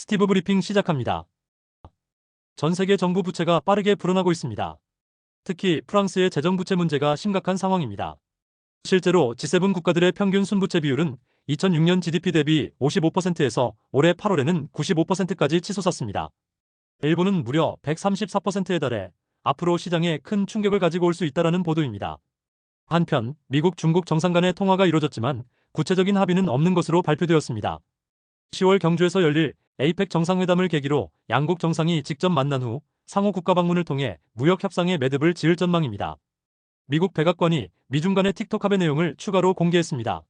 스티브 브리핑 시작합니다. 전 세계 정부 부채가 빠르게 불어나고 있습니다. 특히 프랑스의 재정 부채 문제가 심각한 상황입니다. 실제로 G7 국가들의 평균 순부채 비율은 2006년 GDP 대비 55%에서 올해 8월에는 95%까지 치솟았습니다. 일본은 무려 134%에 달해 앞으로 시장에 큰 충격을 가지고 올 수 있다는 보도입니다. 한편 미국 중국 정상 간의 통화가 이뤄졌지만 구체적인 합의는 없는 것으로 발표되었습니다. 10월 경주에서 열릴 에이펙 정상회담을 계기로 양국 정상이 직접 만난 후 상호 국가 방문을 통해 무역 협상의 매듭을 지을 전망입니다. 미국 백악관이 미중 간의 틱톡 합의 내용을 추가로 공개했습니다.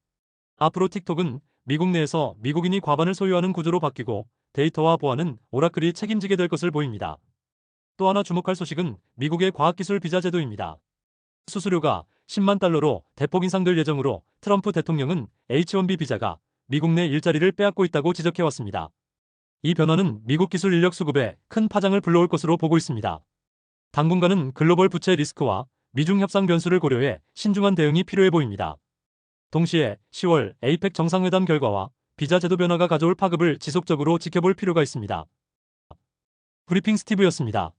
앞으로 틱톡은 미국 내에서 미국인이 과반을 소유하는 구조로 바뀌고 데이터와 보안은 오라클이 책임지게 될 것을 보입니다. 또 하나 주목할 소식은 미국의 과학기술 비자 제도입니다. 수수료가 10만 달러로 대폭 인상될 예정으로 트럼프 대통령은 H1B 비자가 미국 내 일자리를 빼앗고 있다고 지적해왔습니다. 이 변화는 미국 기술 인력 수급에 큰 파장을 불러올 것으로 보고 있습니다. 당분간은 글로벌 부채 리스크와 미중 협상 변수를 고려해 신중한 대응이 필요해 보입니다. 동시에 10월 에이펙 정상회담 결과와 비자 제도 변화가 가져올 파급을 지속적으로 지켜볼 필요가 있습니다. 브리핑 스티브였습니다.